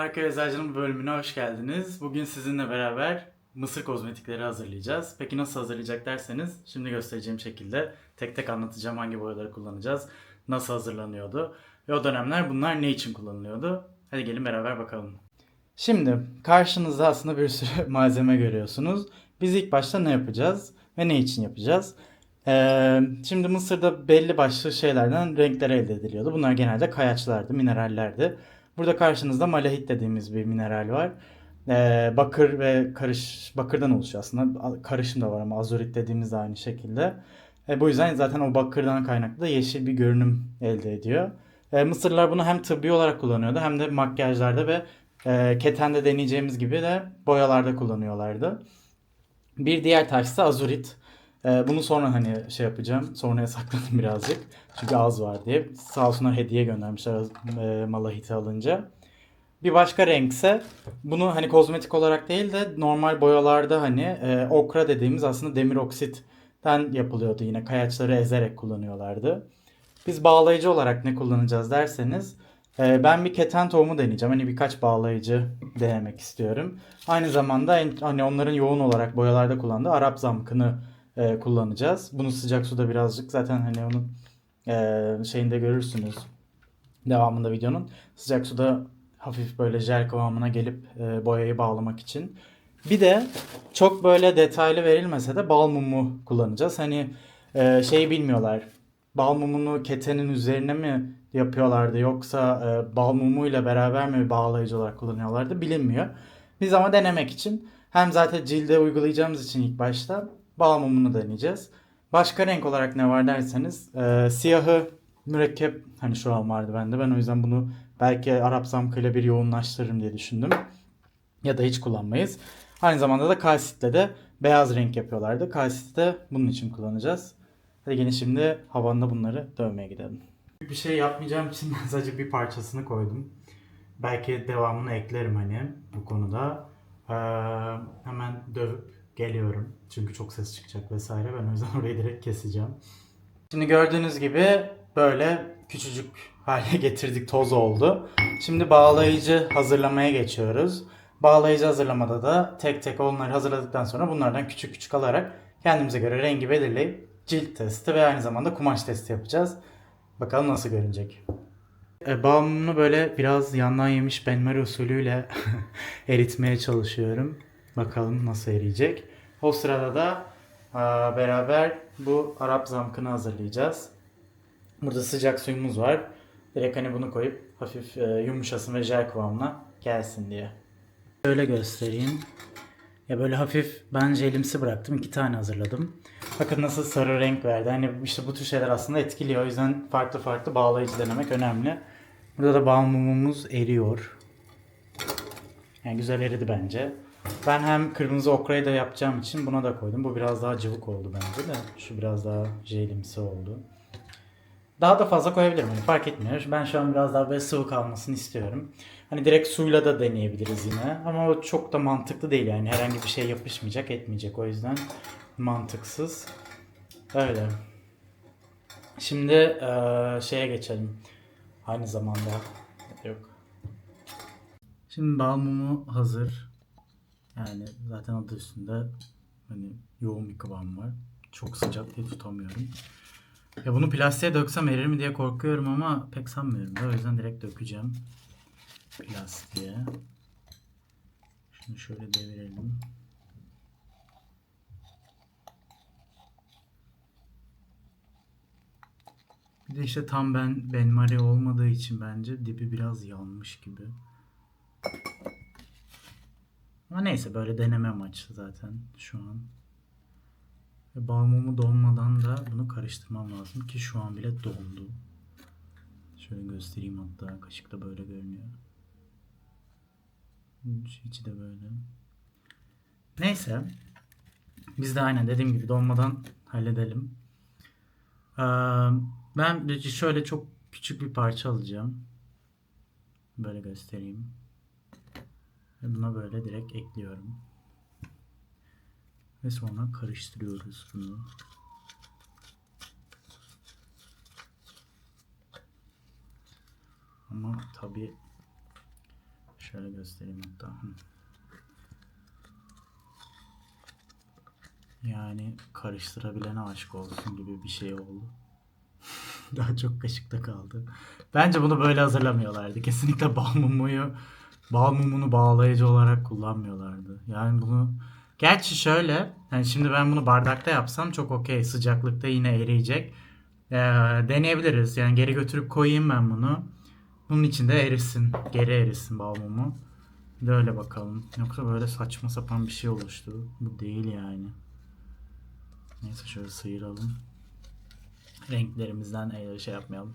Harika Eczacı'nın bölümüne hoş geldiniz. Bugün sizinle beraber mısır kozmetikleri hazırlayacağız. Peki nasıl hazırlayacak derseniz şimdi göstereceğim şekilde tek tek anlatacağım hangi boyaları kullanacağız, nasıl hazırlanıyordu ve o dönemler bunlar ne için kullanılıyordu. Hadi gelin beraber bakalım. Şimdi karşınızda aslında bir sürü malzeme görüyorsunuz. Biz ilk başta ne yapacağız ve ne için yapacağız? Ee, şimdi Mısır'da belli başlı şeylerden renkler elde ediliyordu. Bunlar genelde kayaçlardı, minerallerdi. Burada karşınızda malahit dediğimiz bir mineral var. Ee, bakır ve karış bakırdan oluşuyor aslında. Karışım da var ama azurit dediğimiz de aynı şekilde. E, bu yüzden zaten o bakırdan kaynaklı da yeşil bir görünüm elde ediyor. E, Mısırlılar bunu hem tıbbi olarak kullanıyordu hem de makyajlarda ve e, ketende deneyeceğimiz gibi de boyalarda kullanıyorlardı. Bir diğer taş ise azurit. Ee, bunu sonra hani şey yapacağım. Sonraya sakladım birazcık. Çünkü az var diye. Sağ olsunlar hediye göndermişler e, malahiti alınca. Bir başka renkse bunu hani kozmetik olarak değil de normal boyalarda hani e, okra dediğimiz aslında demir oksitten yapılıyordu yine. Kayaçları ezerek kullanıyorlardı. Biz bağlayıcı olarak ne kullanacağız derseniz e, ben bir keten tohumu deneyeceğim. Hani birkaç bağlayıcı denemek istiyorum. Aynı zamanda en, hani onların yoğun olarak boyalarda kullandığı Arap zamkını e, kullanacağız. Bunu sıcak suda birazcık zaten hani onun e, şeyinde görürsünüz devamında videonun. Sıcak suda hafif böyle jel kıvamına gelip e, boyayı bağlamak için. Bir de çok böyle detaylı verilmese de bal mumu kullanacağız. Hani e, şey bilmiyorlar. Bal mumunu ketenin üzerine mi yapıyorlardı yoksa e, bal mumuyla beraber mi bağlayıcı olarak kullanıyorlardı bilinmiyor. Biz ama denemek için hem zaten cilde uygulayacağımız için ilk başta bal mumunu deneyeceğiz. Başka renk olarak ne var derseniz e, siyahı mürekkep hani şu an vardı bende. Ben o yüzden bunu belki Arap zamkıyla bir yoğunlaştırırım diye düşündüm. Ya da hiç kullanmayız. Aynı zamanda da kalsitle de beyaz renk yapıyorlardı. Kalsiti de bunun için kullanacağız. Hadi gelin şimdi havanda bunları dövmeye gidelim. Bir şey yapmayacağım için sadece bir parçasını koydum. Belki devamını eklerim hani bu konuda. Ee, hemen dövüp geliyorum. Çünkü çok ses çıkacak vesaire. Ben o yüzden orayı direkt keseceğim. Şimdi gördüğünüz gibi böyle küçücük hale getirdik toz oldu. Şimdi bağlayıcı hazırlamaya geçiyoruz. Bağlayıcı hazırlamada da tek tek onları hazırladıktan sonra bunlardan küçük küçük alarak kendimize göre rengi belirleyip cilt testi ve aynı zamanda kumaş testi yapacağız. Bakalım nasıl görünecek. E, balmumunu böyle biraz yandan yemiş benmari usulüyle eritmeye çalışıyorum. Bakalım nasıl eriyecek. O sırada da aa, beraber bu Arap zamkını hazırlayacağız. Burada sıcak suyumuz var. Direkt hani bunu koyup hafif e, yumuşasın ve jel kıvamına gelsin diye. Şöyle göstereyim. Ya böyle hafif ben jelimsi bıraktım. iki tane hazırladım. Bakın nasıl sarı renk verdi. Hani işte bu tür şeyler aslında etkiliyor. O yüzden farklı farklı bağlayıcı denemek önemli. Burada da bal mumumuz eriyor. Yani güzel eridi bence. Ben hem kırmızı okrayı da yapacağım için buna da koydum. Bu biraz daha cıvık oldu bence de. Şu biraz daha jelimsi oldu. Daha da fazla koyabilirim. Hani fark etmiyor. Ben şu an biraz daha böyle sıvı kalmasını istiyorum. Hani direkt suyla da deneyebiliriz yine. Ama o çok da mantıklı değil yani. Herhangi bir şey yapışmayacak, etmeyecek. O yüzden mantıksız. Öyle. Şimdi eee, şeye geçelim. Aynı zamanda yok. Şimdi bal mumu hazır. Yani zaten adı üstünde hani yoğun bir kıvam var. Çok sıcak diye tutamıyorum. Ya bunu plastiğe döksem erir mi diye korkuyorum ama pek sanmıyorum da o yüzden direkt dökeceğim plastiğe. Şunu şöyle devirelim. Bir de işte tam ben benmari olmadığı için bence dibi biraz yanmış gibi. Ama neyse böyle deneme amaçlı zaten şu an. Ve bal mumu donmadan da bunu karıştırmam lazım ki şu an bile dondu. Şöyle göstereyim hatta kaşıkta böyle görünüyor. Şu içi de böyle. Neyse. Biz de aynen dediğim gibi donmadan halledelim. Ee, ben şöyle çok küçük bir parça alacağım. Böyle göstereyim. Ve buna böyle direkt ekliyorum. Ve sonra karıştırıyoruz bunu. Ama tabi Şöyle göstereyim hatta. Yani karıştırabilene aşık olsun gibi bir şey oldu. Daha çok kaşıkta kaldı. Bence bunu böyle hazırlamıyorlardı. Kesinlikle bal mumuyu bal mumunu bağlayıcı olarak kullanmıyorlardı. Yani bunu gerçi şöyle yani şimdi ben bunu bardakta yapsam çok okey. Sıcaklıkta yine eriyecek. Ee, deneyebiliriz. Yani geri götürüp koyayım ben bunu. Bunun içinde erisin. Geri erisin bal mumu. Bir de öyle bakalım. Yoksa böyle saçma sapan bir şey oluştu. Bu değil yani. Neyse şöyle sıyıralım. Renklerimizden şey yapmayalım.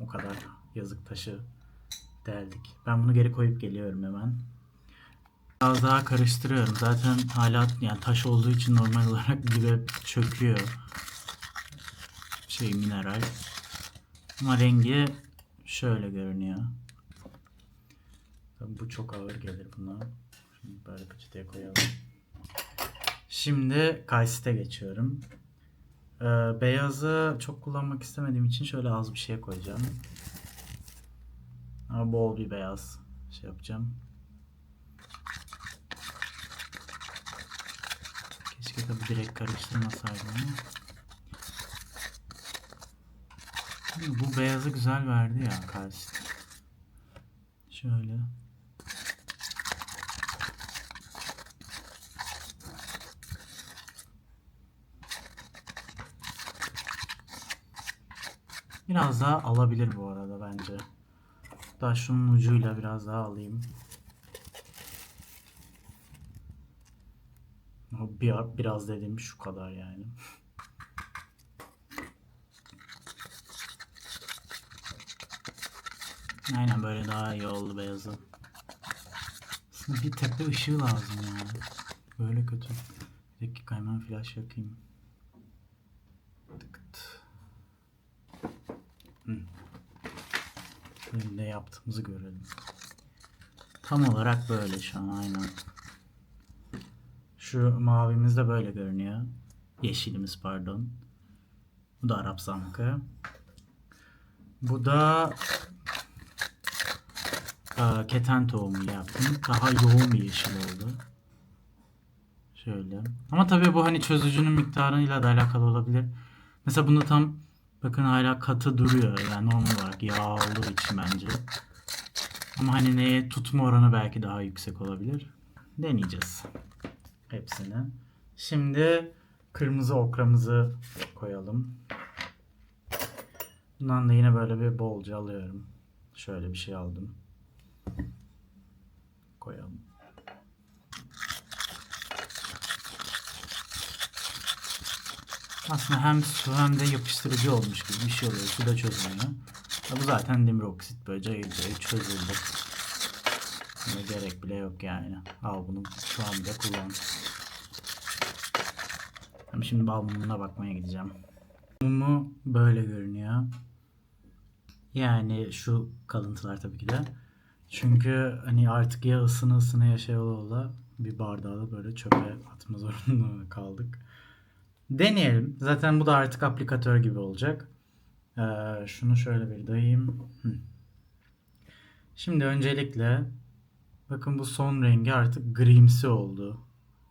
O kadar yazık taşı deldik. Ben bunu geri koyup geliyorum hemen. Biraz daha karıştırıyorum. Zaten hala yani taş olduğu için normal olarak dibe çöküyor. Şey mineral. Ama rengi şöyle görünüyor. Tabii bu çok ağır gelir buna. Şimdi böyle peçeteye koyalım. Şimdi kaysite geçiyorum. Ee, beyazı çok kullanmak istemediğim için şöyle az bir şey koyacağım. Ama bol bir beyaz şey yapacağım. Keşke tabii direkt karıştırmasaydım ama. Bu beyazı güzel verdi ya karşısında. Şöyle. Biraz daha alabilir bu arada bence. Daha şunun ucuyla biraz daha alayım. Bir, biraz dediğim şu kadar yani. Aynen böyle daha iyi oldu beyazı. Bir tepe ışığı lazım ya. Böyle kötü. Bir dakika hemen flash yakayım. Ne yaptığımızı görelim. Tam olarak böyle şu an aynen. Şu mavimiz de böyle görünüyor. Yeşilimiz pardon. Bu da Arap zamkı. Bu da Aa, keten tohumuyla yaptım. Daha yoğun bir yeşil oldu. Şöyle. Ama tabii bu hani çözücünün miktarıyla da alakalı olabilir. Mesela bunda tam bakın hala katı duruyor. Yani normal olarak yağ olduğu için bence. Ama hani neye tutma oranı belki daha yüksek olabilir. Deneyeceğiz. Hepsini. Şimdi kırmızı okramızı koyalım. Bundan da yine böyle bir bolca alıyorum. Şöyle bir şey aldım koyalım. Aslında hem su hem de yapıştırıcı olmuş gibi bir şey oluyor. Su da çözülüyor. Ya bu zaten demir oksit böyle cayır cayır çözüldü. Buna gerek bile yok yani. Al bunu şu an bile kullan. Hem şimdi bal mumuna bakmaya gideceğim. Mumu böyle görünüyor. Yani şu kalıntılar tabii ki de. Çünkü hani artık ya ısını ısını ya şey ola bir bardağı da böyle çöpe atma zorunda kaldık. Deneyelim. Zaten bu da artık aplikatör gibi olacak. Ee, şunu şöyle bir dayayım. Şimdi öncelikle bakın bu son rengi artık grimsi oldu.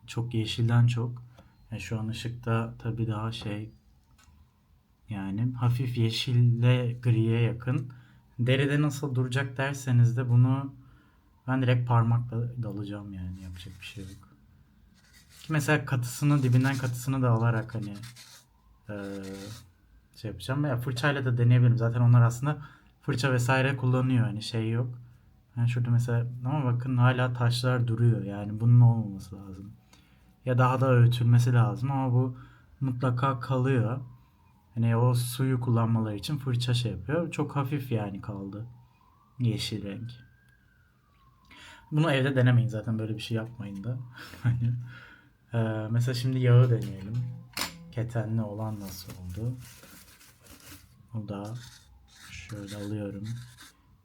Çok yeşilden çok. Yani şu an ışıkta tabii daha şey yani hafif yeşille griye yakın. Deride nasıl duracak derseniz de bunu ben direkt parmakla dalacağım yani yapacak bir şey yok. Mesela katısını dibinden katısını da alarak hani ee, şey yapacağım veya fırçayla da deneyebilirim. Zaten onlar aslında fırça vesaire kullanıyor hani şey yok. Yani şurada mesela ama bakın hala taşlar duruyor yani bunun olmaması lazım. Ya daha da öğütülmesi lazım ama bu mutlaka kalıyor. Hani o suyu kullanmaları için fırça şey yapıyor. Çok hafif yani kaldı. Yeşil renk. Bunu evde denemeyin zaten böyle bir şey yapmayın da. Ee, mesela şimdi yağı deneyelim. Ketenli olan nasıl oldu? O da şöyle alıyorum.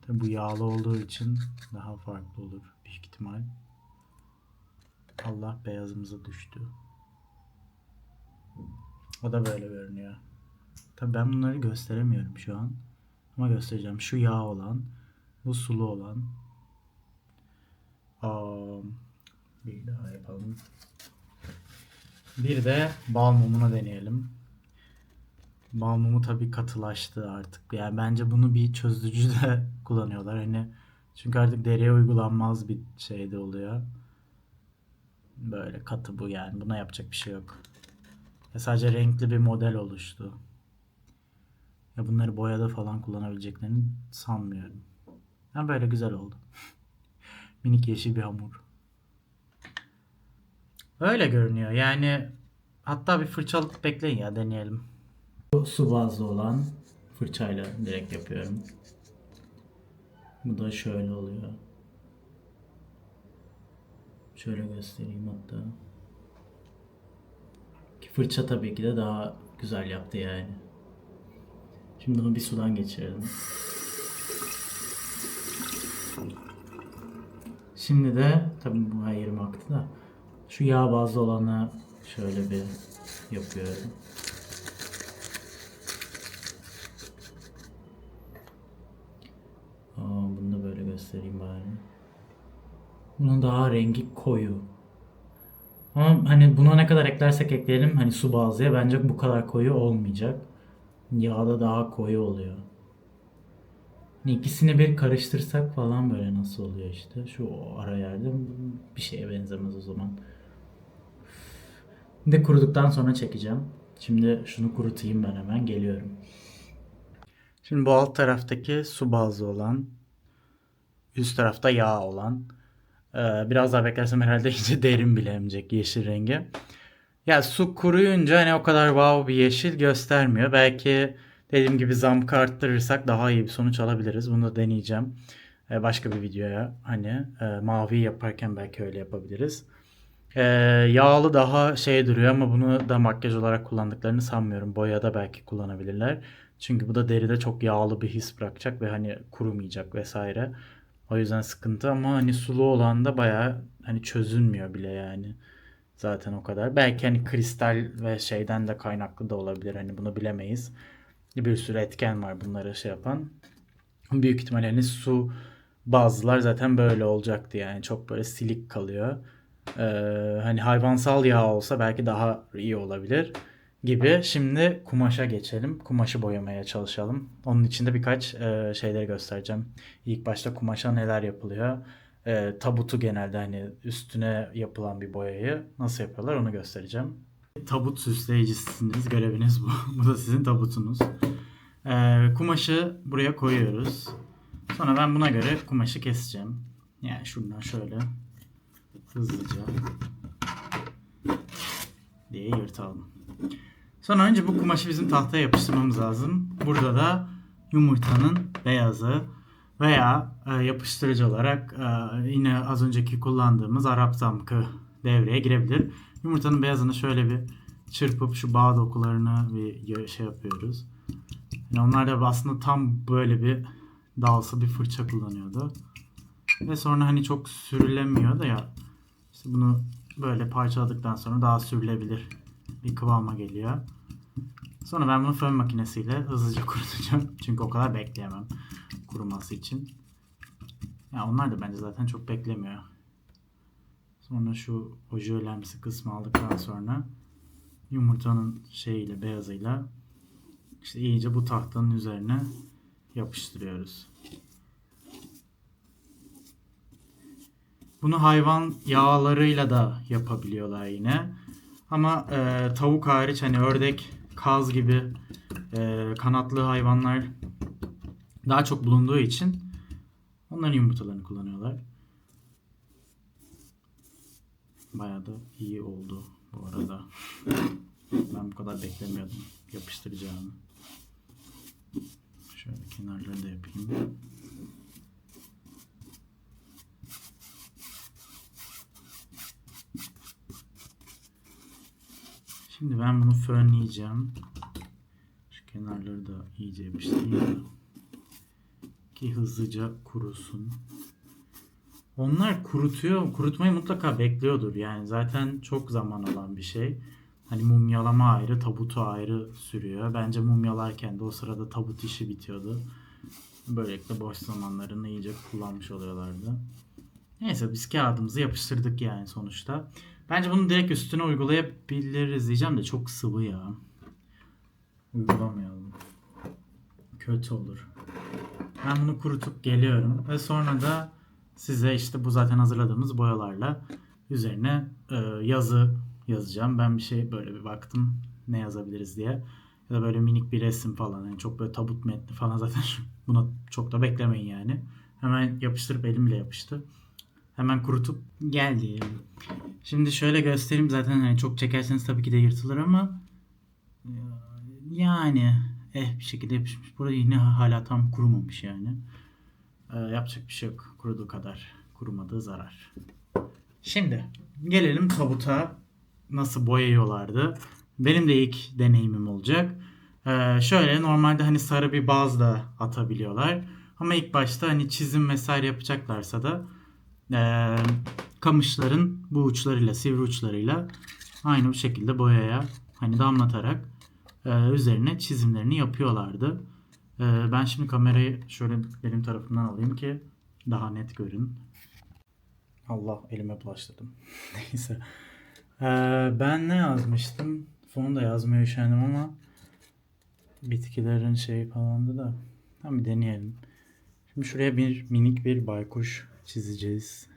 Tabii bu yağlı olduğu için daha farklı olur büyük ihtimal. Allah beyazımıza düştü. O da böyle görünüyor. Tabii ben bunları gösteremiyorum şu an. Ama göstereceğim. Şu yağ olan, bu sulu olan. Aa, bir daha yapalım. Bir de bal mumunu deneyelim. Bal mumu tabii katılaştı artık. Yani bence bunu bir çözücüde kullanıyorlar. Hani çünkü artık deriye uygulanmaz bir şey de oluyor. Böyle katı bu yani. Buna yapacak bir şey yok. Ya sadece renkli bir model oluştu. Ya bunları boyada falan kullanabileceklerini sanmıyorum. Ha böyle güzel oldu. Minik yeşil bir hamur. Öyle görünüyor. Yani hatta bir fırça alıp bekleyin ya deneyelim. Bu su bazlı olan fırçayla direkt yapıyorum. Bu da şöyle oluyor. Şöyle göstereyim hatta. Ki fırça tabii ki de daha güzel yaptı yani. Şimdi bunu bir sudan geçirelim. Şimdi de tabii bu yerim aktı da şu yağ bazlı olanı şöyle bir yapıyorum. Aa, bunu da böyle göstereyim bari. Bunun daha rengi koyu. Ama hani buna ne kadar eklersek ekleyelim hani su bazlıya bence bu kadar koyu olmayacak. Yağda daha koyu oluyor. Hani ikisini bir karıştırsak falan böyle nasıl oluyor işte. Şu ara yerde bir şeye benzemez o zaman. De kuruduktan sonra çekeceğim. Şimdi şunu kurutayım ben hemen geliyorum. Şimdi bu alt taraftaki su bazlı olan, üst tarafta yağ olan. Ee, biraz daha beklersem herhalde iyice derin bile emecek yeşil rengi. Ya su kuruyunca hani o kadar wow bir yeşil göstermiyor. Belki dediğim gibi zamkı arttırırsak daha iyi bir sonuç alabiliriz. Bunu da deneyeceğim. Ee, başka bir videoya hani e, mavi yaparken belki öyle yapabiliriz. Ee, yağlı daha şey duruyor ama bunu da makyaj olarak kullandıklarını sanmıyorum. Boyada belki kullanabilirler. Çünkü bu da deride çok yağlı bir his bırakacak ve hani kurumayacak vesaire. O yüzden sıkıntı ama hani sulu olan da bayağı hani çözülmüyor bile yani. Zaten o kadar. Belki hani kristal ve şeyden de kaynaklı da olabilir. Hani bunu bilemeyiz. Bir sürü etken var bunları şey yapan. Büyük ihtimalle hani su bazılar zaten böyle olacaktı yani. Çok böyle silik kalıyor. Ee, hani hayvansal yağ olsa belki daha iyi olabilir gibi. Şimdi kumaşa geçelim. Kumaşı boyamaya çalışalım. Onun için de birkaç e, şeyleri göstereceğim. İlk başta kumaşa neler yapılıyor. E, tabutu genelde hani üstüne yapılan bir boyayı nasıl yapıyorlar onu göstereceğim. Tabut süsleyicisiniz. Göreviniz bu. bu da sizin tabutunuz. E, kumaşı buraya koyuyoruz. Sonra ben buna göre kumaşı keseceğim. Yani şuradan şöyle hızlıca diye yırtalım. Sonra önce bu kumaşı bizim tahtaya yapıştırmamız lazım. Burada da yumurtanın beyazı veya e, yapıştırıcı olarak e, yine az önceki kullandığımız Arap zamkı devreye girebilir. Yumurtanın beyazını şöyle bir çırpıp şu bağ dokularını bir şey yapıyoruz. Yani onlar da aslında tam böyle bir dalsı bir fırça kullanıyordu. Ve sonra hani çok sürülemiyor da ya bunu böyle parçaladıktan sonra daha sürülebilir bir kıvama geliyor. Sonra ben bunu fön makinesiyle hızlıca kurutacağım. Çünkü o kadar bekleyemem kuruması için. Ya onlar da bence zaten çok beklemiyor. Sonra şu o kısmı aldıktan sonra yumurtanın şeyiyle beyazıyla işte iyice bu tahtanın üzerine yapıştırıyoruz. Bunu hayvan yağlarıyla da yapabiliyorlar yine. Ama e, tavuk hariç hani ördek, kaz gibi e, kanatlı hayvanlar daha çok bulunduğu için onların yumurtalarını kullanıyorlar. Bayağı da iyi oldu bu arada. Ben bu kadar beklemiyordum yapıştıracağımı. Şöyle kenarları da yapayım. Şimdi ben bunu fönleyeceğim. Şu kenarları da iyice yapıştırayım. Ki hızlıca kurusun. Onlar kurutuyor. Kurutmayı mutlaka bekliyordur. Yani zaten çok zaman alan bir şey. Hani mumyalama ayrı, tabutu ayrı sürüyor. Bence mumyalarken de o sırada tabut işi bitiyordu. Böylelikle boş zamanlarını iyice kullanmış oluyorlardı. Neyse biz kağıdımızı yapıştırdık yani sonuçta. Bence bunu direkt üstüne uygulayabiliriz diyeceğim de çok sıvı ya. Uygulamayalım. Kötü olur. Ben bunu kurutup geliyorum ve sonra da size işte bu zaten hazırladığımız boyalarla üzerine e, yazı yazacağım. Ben bir şey böyle bir baktım ne yazabiliriz diye. Ya da böyle minik bir resim falan. Yani çok böyle tabut metni falan zaten buna çok da beklemeyin yani. Hemen yapıştırıp elimle yapıştı. Hemen kurutup gel diyelim. Şimdi şöyle göstereyim zaten hani çok çekerseniz tabii ki de yırtılır ama yani eh bir şekilde yapışmış. Burada yine hala tam kurumamış yani. Ee, yapacak bir şey yok. Kuruduğu kadar. Kurumadığı zarar. Şimdi gelelim tabuta nasıl boyıyorlardı. Benim de ilk deneyimim olacak. Ee, şöyle normalde hani sarı bir baz da atabiliyorlar. Ama ilk başta hani çizim vesaire yapacaklarsa da e, kamışların bu uçlarıyla, sivri uçlarıyla aynı bu şekilde boyaya hani damlatarak e, üzerine çizimlerini yapıyorlardı. E, ben şimdi kamerayı şöyle benim tarafımdan alayım ki daha net görün. Allah elime bulaştırdım. Neyse. E, ben ne yazmıştım? Fonu da yazmaya üşendim ama bitkilerin şeyi falandı da. Tamam bir deneyelim. Şimdi şuraya bir minik bir baykuş çizeceğiz.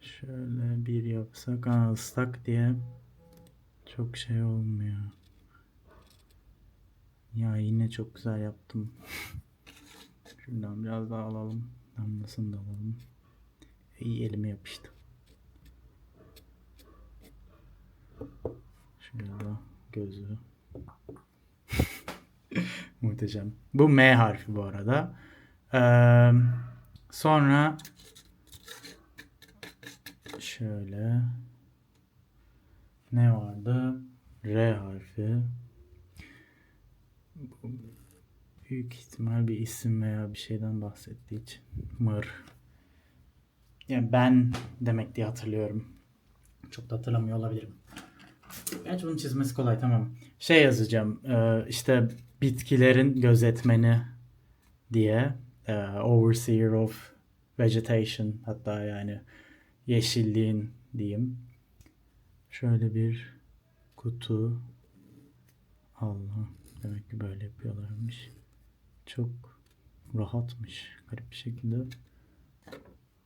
Şöyle bir yapsak. Ha, ıslak diye çok şey olmuyor. Ya yine çok güzel yaptım. Şuradan biraz daha alalım. Damlasını da alalım. İyi elime yapıştı. Şurada gözü. Muhteşem. Bu M harfi bu arada. Ee, sonra şöyle ne vardı? R harfi. Büyük ihtimal bir isim veya bir şeyden bahsettiği için. Mır. Yani ben demek diye hatırlıyorum. Çok da hatırlamıyor olabilirim. Gerçi bunun çizmesi kolay tamam. Şey yazacağım. e, işte bitkilerin gözetmeni diye. E, overseer of vegetation. Hatta yani yeşilliğin diyeyim. Şöyle bir kutu. Allah. Demek ki böyle yapıyorlarmış. Çok rahatmış. Garip bir şekilde.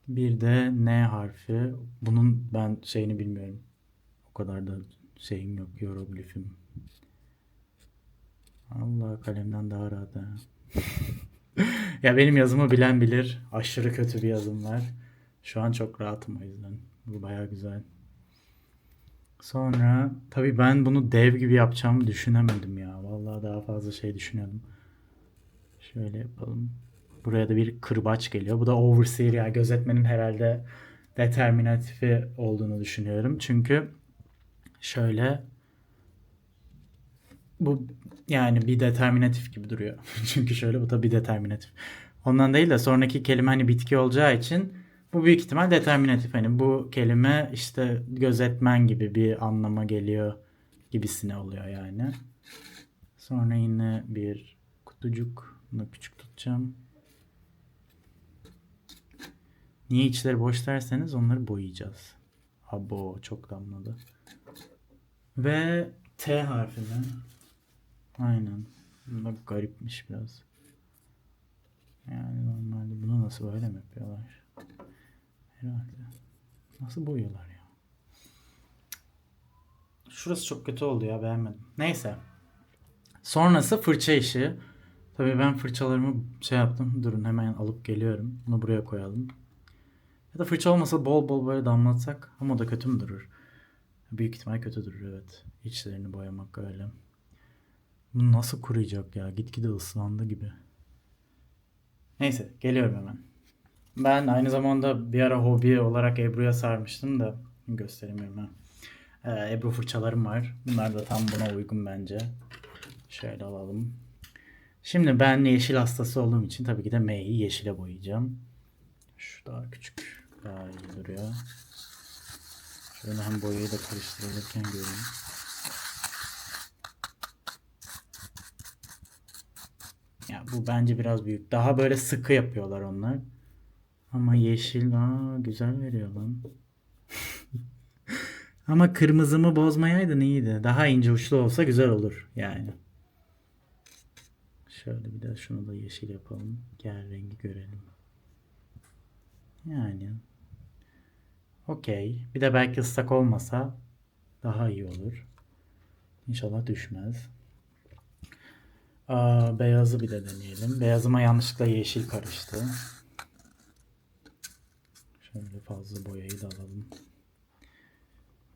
Bir de N harfi. Bunun ben şeyini bilmiyorum. O kadar da şeyim yok. Hieroglifim. Allah kalemden daha rahat ha. ya benim yazımı bilen bilir. Aşırı kötü bir yazım var. Şu an çok rahatım o yüzden. Bu baya güzel. Sonra tabii ben bunu dev gibi yapacağımı düşünemedim ya. Vallahi daha fazla şey düşünüyordum. Şöyle yapalım. Buraya da bir kırbaç geliyor. Bu da overseer ya gözetmenin herhalde determinatifi olduğunu düşünüyorum. Çünkü şöyle bu yani bir determinatif gibi duruyor. Çünkü şöyle bu da bir determinatif. Ondan değil de sonraki kelime hani bitki olacağı için bu büyük ihtimal determinatif. Hani bu kelime işte gözetmen gibi bir anlama geliyor gibisine oluyor yani. Sonra yine bir kutucuk. Bunu küçük tutacağım. Niye içleri boş derseniz onları boyayacağız. Abo çok damladı. Ve T harfini. Aynen. Bu da garipmiş biraz. Yani normalde bunu nasıl böyle mi yapıyorlar? Herhalde. Nasıl boyuyorlar ya? Şurası çok kötü oldu ya beğenmedim. Neyse. Sonrası fırça işi. Tabii ben fırçalarımı şey yaptım. Durun hemen alıp geliyorum. Bunu buraya koyalım. Ya da fırça olmasa bol bol böyle damlatsak ama o da kötü mü durur? Büyük ihtimal kötü durur evet. İçlerini boyamak öyle. Bu nasıl kuruyacak ya? Gitgide ıslandı gibi. Neyse geliyorum hemen. Ben aynı zamanda bir ara hobi olarak Ebru'ya sarmıştım da gösteremiyorum ha. Ee, Ebru fırçalarım var. Bunlar da tam buna uygun bence. Şöyle alalım. Şimdi ben yeşil hastası olduğum için tabii ki de M'yi yeşile boyayacağım. Şu daha küçük. Daha iyi duruyor. Şöyle hem boyayı da karıştırırken göreyim. Ya bu bence biraz büyük. Daha böyle sıkı yapıyorlar onlar. Ama yeşil aa, güzel veriyor lan. Ama kırmızımı bozmayaydın iyiydi. Daha ince uçlu olsa güzel olur yani. Şöyle bir de şunu da yeşil yapalım. Gel rengi görelim. Yani. Okey. Bir de belki ıslak olmasa daha iyi olur. İnşallah düşmez. Aa, beyazı bir de deneyelim. Beyazıma yanlışlıkla yeşil karıştı. Şöyle fazla boyayı da alalım.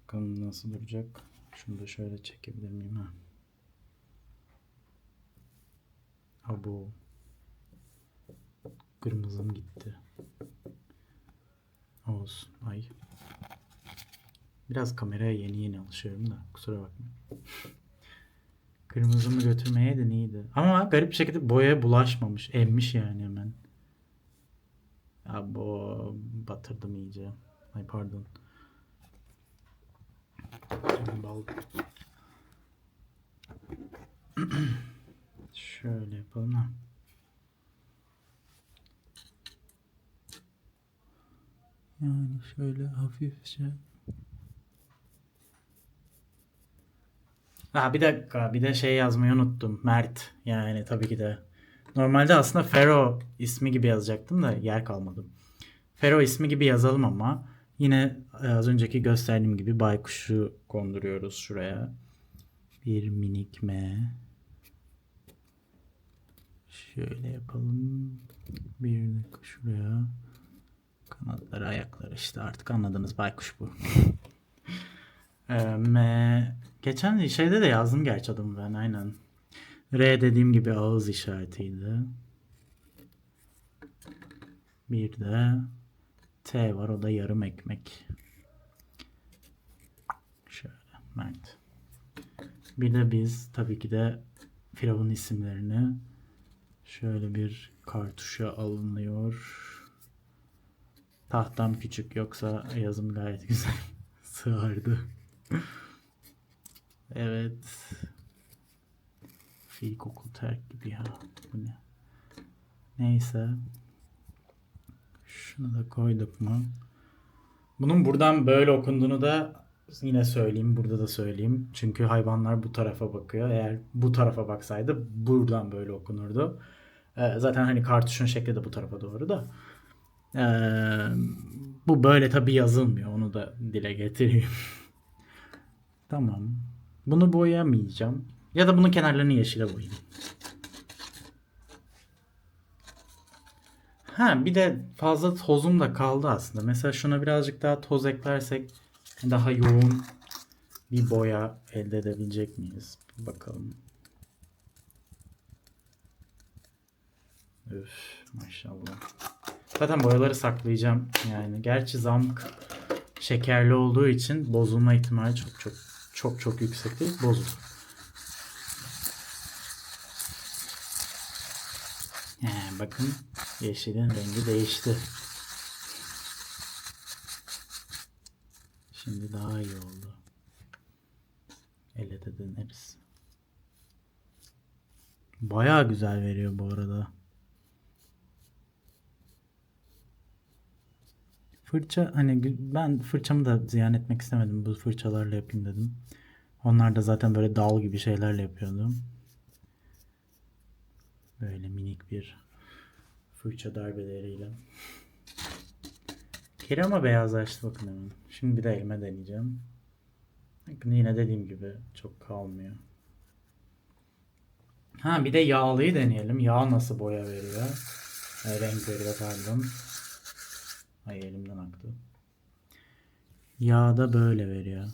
Bakalım nasıl duracak. Şunu da şöyle çekebilir miyim? Ha. Ha bu. Kırmızım gitti. Olsun. Ay. Biraz kameraya yeni yeni alışıyorum da. Kusura bakmayın. Kırmızımı götürmeyeydin iyiydi. Ama garip bir şekilde boyaya bulaşmamış. Emmiş yani hemen. Ya bu batırdım iyice. Ay pardon. Bal. Şöyle yapalım ha. Yani şöyle hafifçe. Ha bir dakika bir de şey yazmayı unuttum. Mert yani tabii ki de. Normalde aslında Fero ismi gibi yazacaktım da yer kalmadı. Fero ismi gibi yazalım ama yine az önceki gösterdiğim gibi baykuşu konduruyoruz şuraya. Bir minik M. Şöyle yapalım. Bir de şuraya. Kanatları, ayakları işte artık anladınız baykuş bu. Ee, M. Geçen şeyde de yazdım gerçi adımı ben aynen. R dediğim gibi ağız işaretiydi. Bir de T var o da yarım ekmek. Şöyle Mert. Bir de biz tabii ki de Firavun isimlerini şöyle bir kartuşa alınıyor. Tahtam küçük yoksa yazım gayet güzel sığardı. Evet. İlkokul terk gibi ya. Bu ne? Neyse. Şunu da koyduk mu? Bunun buradan böyle okunduğunu da yine söyleyeyim. Burada da söyleyeyim. Çünkü hayvanlar bu tarafa bakıyor. Eğer bu tarafa baksaydı buradan böyle okunurdu. Ee, zaten hani kartuşun şekli de bu tarafa doğru da. Ee, bu böyle tabi yazılmıyor. Onu da dile getireyim. tamam. Bunu boyamayacağım. Ya da bunun kenarlarını yeşile boyayayım. Ha bir de fazla tozum da kaldı aslında. Mesela şuna birazcık daha toz eklersek daha yoğun bir boya elde edebilecek miyiz? Bakalım. Üf maşallah. Zaten boyaları saklayacağım yani. Gerçi zamk şekerli olduğu için bozulma ihtimali çok çok çok çok yüksek değil. Bozulur. He, bakın yeşilin rengi değişti. Şimdi daha iyi oldu. Elle de deneriz. Bayağı güzel veriyor bu arada. Fırça hani ben fırçamı da ziyan etmek istemedim. Bu fırçalarla yapayım dedim. Onlar da zaten böyle dal gibi şeylerle yapıyordum. Böyle minik bir fırça darbeleriyle. Kirama beyazlaştı bakın hemen. Şimdi bir de elime deneyeceğim. Bakın yine dediğim gibi çok kalmıyor. Ha bir de yağlıyı deneyelim. Yağ nasıl boya veriyor? E, renk veriyor pardon. Ay elimden aktı. Yağ da böyle veriyor.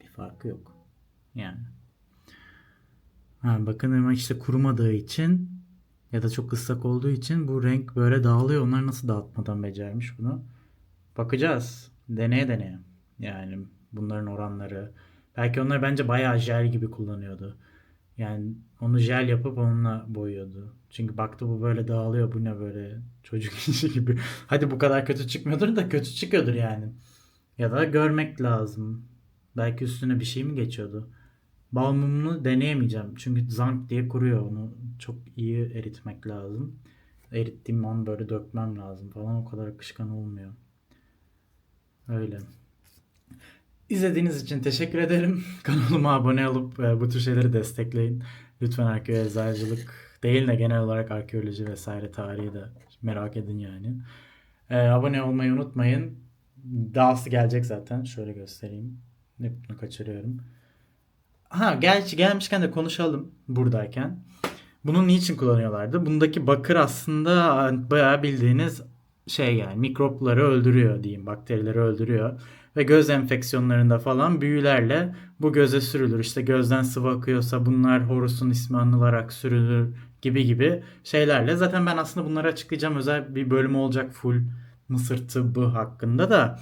Bir farkı yok. Yani. Ha, bakın ama işte kurumadığı için ya da çok ıslak olduğu için bu renk böyle dağılıyor. Onlar nasıl dağıtmadan becermiş bunu? Bakacağız. Deneye deneye. Yani bunların oranları. Belki onlar bence bayağı jel gibi kullanıyordu. Yani onu jel yapıp onunla boyuyordu. Çünkü baktı bu böyle dağılıyor. Bu ne böyle çocuk işi gibi. Hadi bu kadar kötü çıkmıyordur da kötü çıkıyordur yani. Ya da görmek lazım. Belki üstüne bir şey mi geçiyordu? Bal mumunu deneyemeyeceğim. Çünkü zank diye kuruyor onu. Çok iyi eritmek lazım. erittiğim an böyle dökmem lazım falan. O kadar akışkan olmuyor. Öyle. İzlediğiniz için teşekkür ederim. Kanalıma abone olup e, bu tür şeyleri destekleyin. Lütfen arkeoloji değil de genel olarak arkeoloji vesaire tarihi de merak edin yani. E, abone olmayı unutmayın. Dahası gelecek zaten. Şöyle göstereyim. Ne bunu kaçırıyorum. Ha gerçi gelmişken de konuşalım buradayken. Bunu niçin kullanıyorlardı? Bundaki bakır aslında bayağı bildiğiniz şey yani mikropları öldürüyor diyeyim, bakterileri öldürüyor. Ve göz enfeksiyonlarında falan büyülerle bu göze sürülür. İşte gözden sıvı akıyorsa bunlar Horus'un ismi anılarak sürülür gibi gibi şeylerle. Zaten ben aslında bunları açıklayacağım. Özel bir bölüm olacak full Mısır tıbbı hakkında da.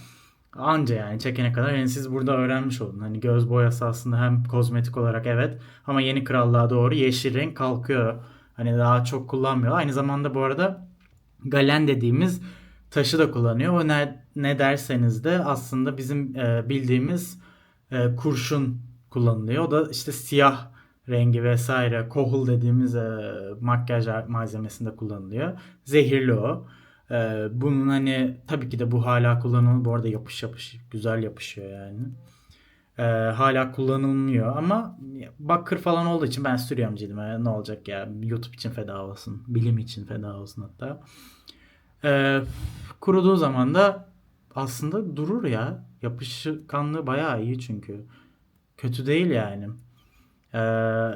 Anca yani çekene kadar yani siz burada öğrenmiş olun. Hani göz boyası aslında hem kozmetik olarak evet ama yeni krallığa doğru yeşil renk kalkıyor. Hani daha çok kullanmıyor. Aynı zamanda bu arada galen dediğimiz taşı da kullanıyor. O ne, ne derseniz de aslında bizim e, bildiğimiz e, kurşun kullanılıyor. O da işte siyah rengi vesaire kohul dediğimiz e, makyaj malzemesinde kullanılıyor. Zehirli o. Ee, bunun hani tabii ki de bu hala kullanılıyor. Bu arada yapış yapış güzel yapışıyor yani. Ee, hala kullanılmıyor ama bakır falan olduğu için ben sürüyorum cildime. Ne olacak ya YouTube için feda olsun. Bilim için feda olsun hatta. Ee, kuruduğu zaman da aslında durur ya. Yapışkanlığı bayağı iyi çünkü. Kötü değil yani. Ee,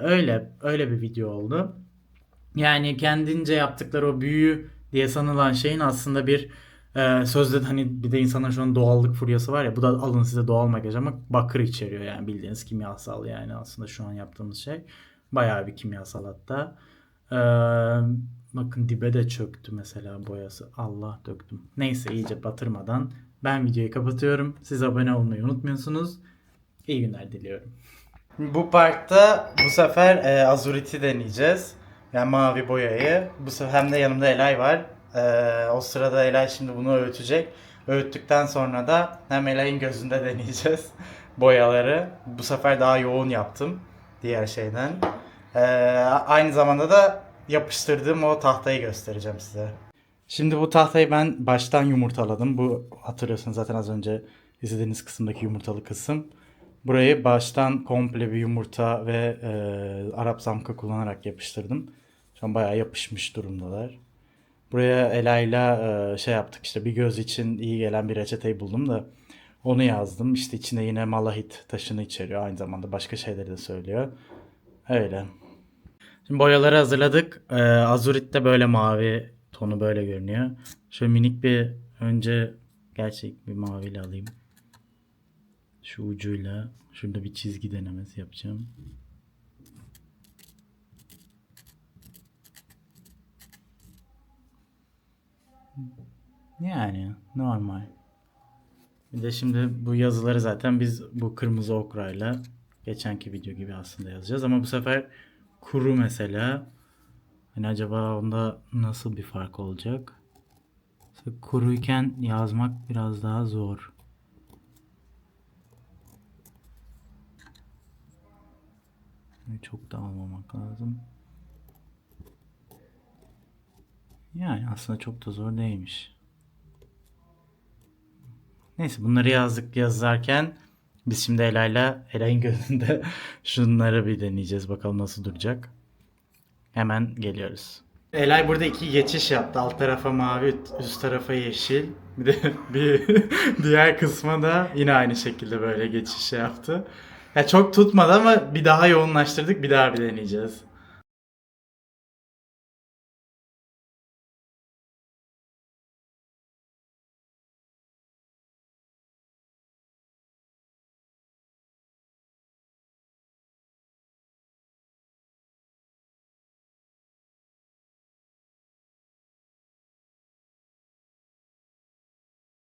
öyle öyle bir video oldu. Yani kendince yaptıkları o büyü diye sanılan şeyin aslında bir e, sözde hani bir de insanların şu an doğallık furyası var ya bu da alın size doğal makyaj ama bakır içeriyor yani bildiğiniz kimyasal yani aslında şu an yaptığımız şey bayağı bir kimyasal hatta. E, bakın dibe de çöktü mesela boyası. Allah döktüm. Neyse iyice batırmadan ben videoyu kapatıyorum. Siz abone olmayı unutmuyorsunuz. İyi günler diliyorum. Bu parkta bu sefer e, azuriti deneyeceğiz. Yani mavi boyayı. Bu sefer hem de yanımda Elay var. Ee, o sırada Elay şimdi bunu öğütecek. Öğüttükten sonra da hem Elay'ın gözünde deneyeceğiz boyaları. Bu sefer daha yoğun yaptım diğer şeyden. Ee, aynı zamanda da yapıştırdığım o tahtayı göstereceğim size. Şimdi bu tahtayı ben baştan yumurtaladım. Bu hatırlıyorsunuz zaten az önce izlediğiniz kısımdaki yumurtalı kısım. Burayı baştan komple bir yumurta ve e, Arap zamkı kullanarak yapıştırdım. Şu an bayağı yapışmış durumdalar. Buraya Ela'yla e, şey yaptık işte bir göz için iyi gelen bir reçeteyi buldum da onu yazdım. İşte içinde yine malahit taşını içeriyor. Aynı zamanda başka şeyleri de söylüyor. Öyle. Şimdi boyaları hazırladık. Ee, azurit de böyle mavi tonu böyle görünüyor. Şöyle minik bir önce gerçek bir maviyle alayım. Şu ucuyla şurada bir çizgi denemesi yapacağım. Yani normal. Bir de şimdi bu yazıları zaten biz bu kırmızı okrayla geçenki video gibi aslında yazacağız ama bu sefer kuru mesela hani acaba onda nasıl bir fark olacak? Mesela kuruyken yazmak biraz daha zor. Çok da almamak lazım. Yani aslında çok da zor değilmiş. Neyse bunları yazdık yazarken biz şimdi Ela'yla Ela'nın gözünde şunları bir deneyeceğiz. Bakalım nasıl duracak. Hemen geliyoruz. Elay burada iki geçiş yaptı. Alt tarafa mavi, üst tarafa yeşil. Bir de bir diğer kısma da yine aynı şekilde böyle geçiş yaptı. Ya çok tutmadı ama bir daha yoğunlaştırdık. Bir daha bir deneyeceğiz.